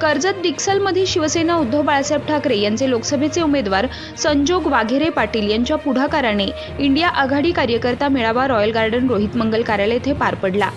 कर्जत डिक्सलमध्ये शिवसेना उद्धव बाळासाहेब ठाकरे यांचे लोकसभेचे उमेदवार संजोग वाघेरे पाटील यांच्या पुढाकाराने इंडिया आघाडी कार्यकर्ता मेळावा रॉयल गार्डन रोहित मंगल कार्यालय येथे पार पडला.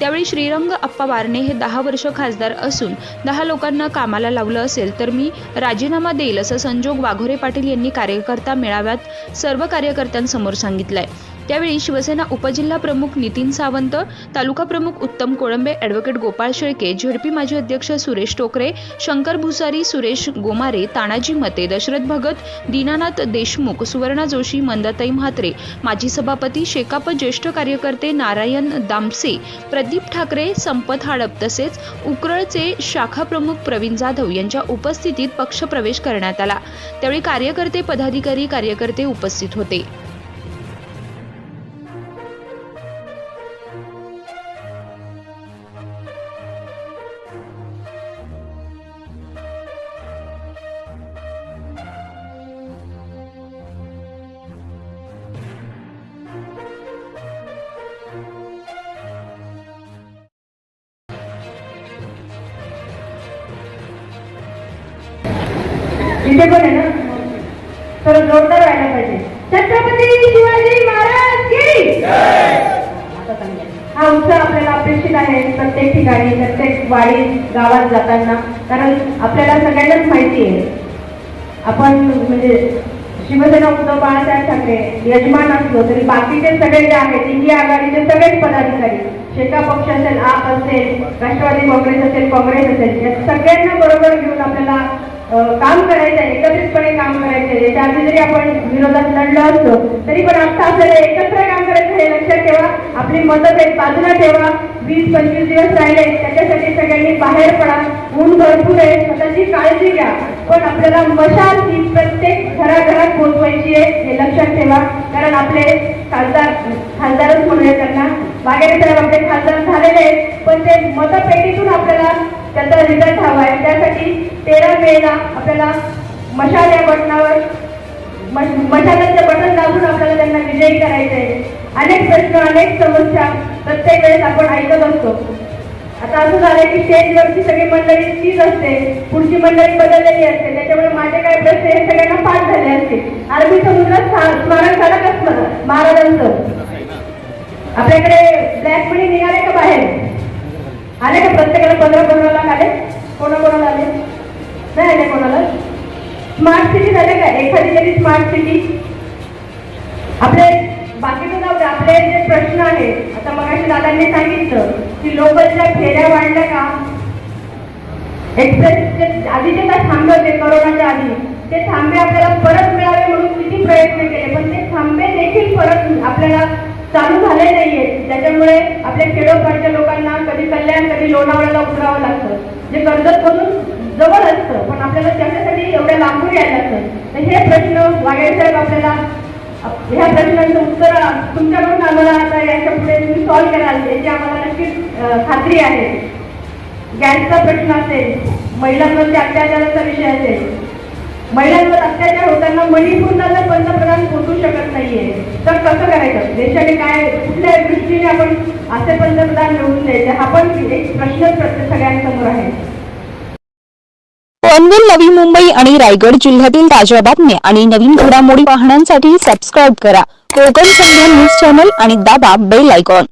त्यावेळी श्रीरंग अप्पा वारणे हे दहा वर्ष खासदार असून दहा लोकांना कामाला लावलं असेल तर मी राजीनामा देईल असं संजोग वाघोरे पाटील यांनी कार्यकर्ता मेळाव्यात सर्व कार्यकर्त्यांसमोर सांगितलंय. त्यावेळी शिवसेना उपजिल्हा प्रमुख नितीन सावंत तालुका प्रमुख उत्तम कोळंबे अॅडव्होकेट गोपाळ शेळके झेडपी माजी अध्यक्ष सुरेश टोकरे शंकर भुसारी सुरेश गोमारे तानाजी मते दशरथ भगत दीनानाथ देशमुख सुवर्णा जोशी मंदाताई म्हात्रे माजी सभापती शेकाप ज्येष्ठ कार्यकर्ते नारायण दामसे प्रदीप ठाकरे संपत हाडप तसेच उकरळचे शाखा प्रमुख प्रवीण जाधव यांच्या उपस्थितीत पक्षप्रवेश करण्यात आला. त्यावेळी कार्यकर्ते पदाधिकारी कार्यकर्ते उपस्थित होते. तिथे पण आहे ना तर जोरदार व्हायला पाहिजे. छत्रपती शिवाजी महाराज की? हा उत्सव आपल्याला अपेक्षित आहे प्रत्येक ठिकाणी प्रत्येक वाडी गावात जाताना. कारण आपल्याला सगळ्यांनाच माहिती आहे. आपण म्हणजे शिवसेना उद्धव बाळासाहेब ठाकरे यजमान असलो तरी बाकीचे सगळे जे आहेत इंडिया आघाडीचे सगळेच पदाधिकारी शेका पक्ष असेल आप असेल राष्ट्रवादी काँग्रेस असेल काँग्रेस असेल या सगळ्यांना बरोबर घेऊन आपल्याला काम करायचं आहे एकत्रितपणे काम करायचं आहे याच्या आधी जरी आपण विरोधात लढलो असतो तरी पण आता आपल्याला एकत्र काम करायचं हे लक्षात ठेवा. आपली मतभेद बाजूला ठेवा. वीस पंचवीस दिवस राहिले त्याच्यासाठी सगळ्यांनी बाहेर पडा. ऊन भरपूर आहे स्वतःची काळजी घ्या. पण आपल्याला मशाल ही प्रत्येक घराघरात पोहोचवायची आहे हे लक्षात ठेवा. कारण आपले खासदार खासदारच म्हणूया त्यांना. बागेरे साहेब आपले खासदार झालेले आहेत पण ते मतपेटीतून आपल्याला त्याचा रिझल्ट हवा आहे. त्यासाठी तेरा मेला आपल्याला मशाल या बटनावर मशालाचे बटन दाबून आपल्याला त्यांना विजयी करायचे आहे. अनेक प्रश्न अनेक समस्या प्रत्येक वेळेस आपण ऐकत असतो. आता असं झालं की स्टेजवरची सगळी मंडळी तीच असते. पुढची मंडळी बदललेली असते. त्याच्यामुळे माझे काय प्रश्न हे सगळ्यांना पाठ झाले असते अरबी समुद्रात स्मा- स्मारक झालं का महाराजांचं. आपल्याकडे ब्लॅक मनी निघाले का बाहेर? आले का पंधरा कोणाला आले? कोणाकोणाला आले? नाही आले कोणाला? स्मार्ट सिटी झाले का? एखादी तरी स्मार्ट सिटी आपले बाकीचं जाऊ दे. आपले जे प्रश्न आहेत आता मगाशी दादांनी सांगितलं की लोकलच्या फेऱ्या वाढल्या का? एक्सप्रेसचे आधीचे काय थांबे होते करोनाच्या आधी ते थांबे आपल्याला परत मिळावे म्हणून किती प्रयत्न केले पण ते थांबे देखील परत आपल्याला चालू झाले नाहीये. त्याच्यामुळे आपल्या खेडोपाडच्या लोकांना कधी कल्याण कधी लोणावळ्याला उतरावं लागतं. जे कर्जत मधून जवळ असतं पण आपल्याला त्याच्यासाठी एवढ्या लांबून यायला लागतं. तर हे प्रश्न वागेरे साहेब आपल्याला. ह्या प्रश्नांचं उत्तर तुमच्याकडून आम्हाला आता याच्यापुढे तुम्ही सॉल्व्ह कराल याची आम्हाला नक्कीच खात्री आहे. गॅसचा प्रश्न असेल महिलांवरती अत्याचाराचा विषय असेल महिलांवर अत्याचार होताना मणिपूरला जर पंतप्रधान पोहोचू शकत नाहीये. तर कसं करायचं? देशाने काय कुठल्या दृष्टीने आपण असे पंतप्रधान निवडून द्यायचे? हा पण एक प्रश्नच प्रत्येक सगळ्यांसमोर आहे. पनवेल नवी मुंबई आणि रायगड जिल्ह्यातील ताज्या बातम्या आणि नवीन घडामोडी पाहण्यासाठी सबस्क्राईब करा. कोकण संध्या न्यूज चॅनल आणि दाबा बेल आयकॉन